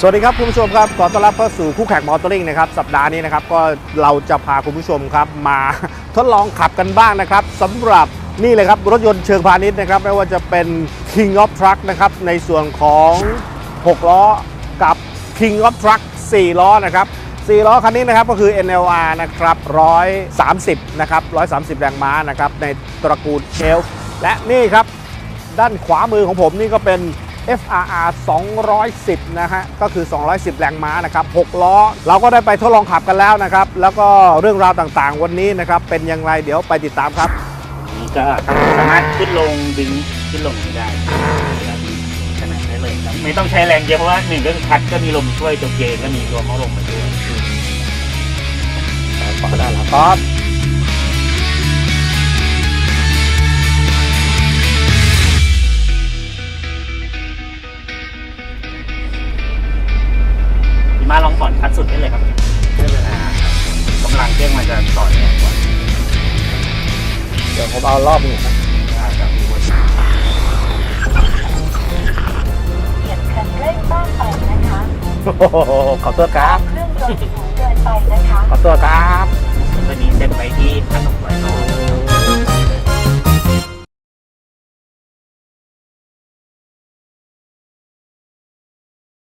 สวัสดีครับคุณผู้ชมครับขอต้อนรับเข้าสู่คู่แข่งมอเตอร์ลิงนะครับสัปดาห์นี้นะครับก็เราจะพาคุณผู้ชมครับมาทดลองขับกันบ้างนะครับสำหรับนี่เลยครับรถยนต์เชิงพาณิชย์นะครับไม่ว่าจะเป็น King of Truck นะครับในส่วนของ 6 ล้อกับ King of Truck 4 ล้อนะครับ4ล้อคันนี้นะครับก็คือ NLR นะครับ130นะครับ130 แรงม้านะครับในตระกูลเชลและนี่ครับด้านขวามือของผมนี่ก็เป็น FRR 210 นะฮะ ก็คือ 210 แรงม้านะครับ 6 ล้อ เราก็ได้ไปทดลองขับกันแล้วนะครับ แล้วก็เรื่องราวต่างๆ วันนี้นะครับ เป็นอย่างไรเดี๋ยวไปติดตามครับนี่ก็สามารถขึ้นลงดึงขึ้นลงนี้ได้ขนาดได้เลยครับไม่ต้องใช้แรงเยอะเพราะว่าหนึ่งก็คือคัดก็มีลมช่วยตัวเกงก็มีตัวหม้อลมมาด้วยขอได้แล้วครับ พี่มาลองสอนคัดสุดได้เลยครับเรื่องเวลากำลังเครื่องมันจะสอนแรงกว่าเดี๋ยวผมเอารอบนี้ครับได้ครับมีวันเหยียบคันเร่งมากไปนะคะโอ้โหขอตัวครับเครื่องยนต์สูงเกินไปนะคะขอตัวครับ